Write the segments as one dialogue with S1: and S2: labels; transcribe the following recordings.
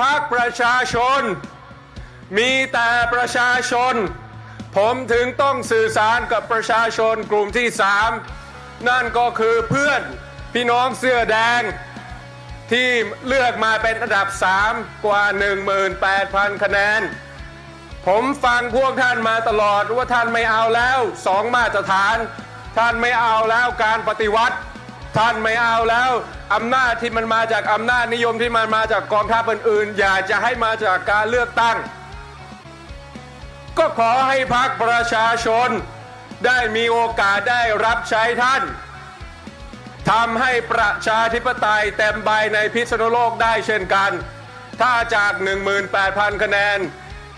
S1: พรรคประชาชน มีแต่ประชาชน ผมถึงต้องสื่อสารกับประชาชนกลุ่มที่สามนั่นก็คือเพื่อนพี่น้องเสื้อแดง ที่เลือกมาเป็นอันดับ 3 กว่า 18,000 คะแนน ผมฟังพวกท่านมาตลอดว่าท่านไม่เอาแล้วสองมาตรฐาน ท่านไม่เอาแล้วการปฏิวัติ ท่านไม่เอาแล้วอำนาจที่มันมาจากอำนาจนิยมที่มันมาจากกองทัพอื่นๆ อย่าจะให้มาจากการเลือกตั้ง ก็ขอให้พักประชาชน ได้มีโอกาสได้รับใช้ท่านทำให้ประชาธิปไตยเต็มใบในพิษณุโลกได้เช่นกัน ถ้าจาก 18,000 คะแนน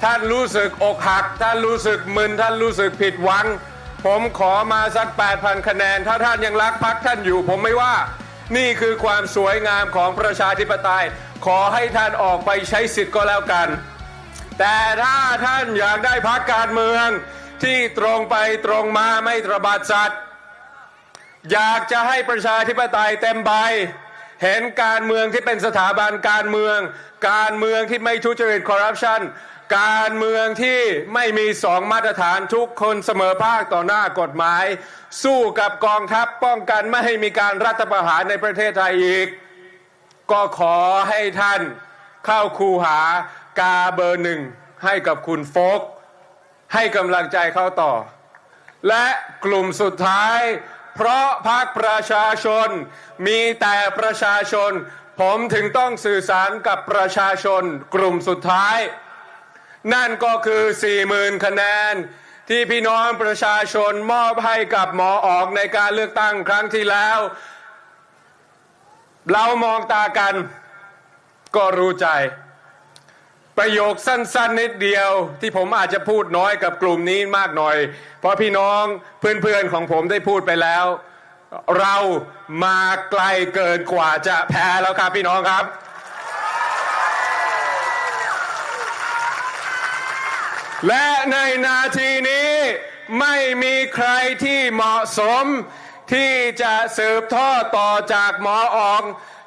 S1: ท่านรู้สึกอกหัก ท่านรู้สึกมึน ท่านรู้สึกผิดหวัง ผมขอมาสัก 8,000 คะแนน ถ้าท่านยังรักพักท่านอยู่ ผมไม่ว่า นี่คือความสวยงามของประชาธิปไตย ขอให้ท่านออกไปใช้สิทธิ์ก็แล้วกัน แต่ถ้าท่านอยากได้พักการเมือง ที่ตรงไปตรงมาไม่ตระบาดสัตว์อยากจะให้ประชาธิปไตยเต็มใบ เห็นการเมืองที่เป็นสถาบันการเมือง การเมืองที่ไม่ทุจริตคอร์รัปชัน การเมืองที่ไม่มีสองมาตรฐานทุกคนเสมอภาคต่อหน้ากฎหมาย สู้กับกองทัพป้องกันไม่ให้มีการรัฐประหารในประเทศไทยอีก ก็ขอให้ท่านเข้าคูหากาเบอร์หนึ่งให้กับคุณโฟก ให้กำลังใจเขาต่อ และกลุ่มสุดท้าย เพราะพรรคประชาชน มีแต่ประชาชน ผมถึงต้องสื่อสารกับประชาชน กลุ่มสุดท้าย นั่นก็คือ 40,000 คะแนน ที่พี่น้องประชาชนมอบให้กับหมอออกในการเลือกตั้งครั้งที่แล้ว เรามองตากันก็รู้ใจ ประโยคสั้นๆนิดเดียวที่ผมอาจจะพูดน้อยกับกลุ่มนี้มากหน่อย เพราะพี่น้องเพื่อนๆของผมได้พูดไปแล้ว เรามาไกลเกินกว่าจะแพ้แล้วครับพี่น้องครับ และในนาทีนี้ไม่มีใครที่เหมาะสม ที่จะสืบทอดต่อจากหมอออง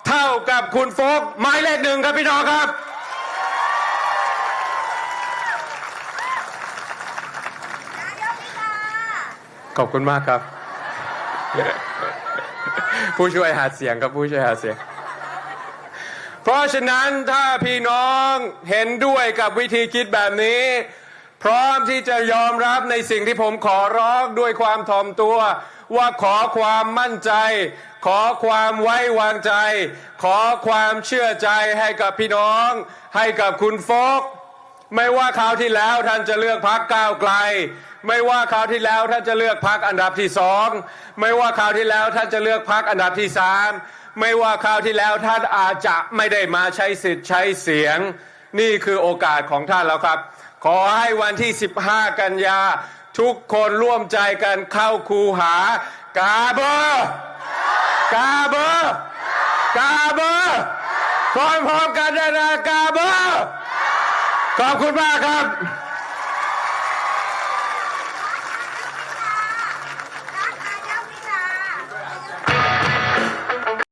S1: เท่ากับคุณโฟกหมายเลขหนึ่งครับพี่น้องครับ ขอบคุณมากครับ ผู้ช่วยหาเสียงครับผู้ช่วยหาเสียงเพราะฉะนั้นถ้าพี่น้องเห็นด้วยกับวิธีคิดแบบนี้ พร้อมที่จะยอมรับในสิ่งที่ผมขอร้องด้วยความถ่อมตัว ว่าขอความมั่นใจ ขอความไว้วางใจ ขอความเชื่อใจให้กับพี่น้อง ให้กับคุณโฟกไม่ว่าคราวที่แล้วท่านจะเลือกพักก้าวไกล ไม่ว่าคราวที่แล้วท่านจะเลือกพักอันดับที่สองไม่ว่าคราวที่แล้วท่านจะเลือกพักอันดับที่สามไม่ว่าคราวที่แล้วท่านอาจจะไม่ได้มาใช้สิทธิ์ใช้เสียง นี่คือโอกาสของท่านแล้วครับ ขอให้วันที่ 15 กันยา ทุกคนร่วมใจกันเข้าคูหากาเบอร์กาเบอร์กาเบอร์พร้อมๆกันนะนะกาเบอร์ขอบคุณมากครับ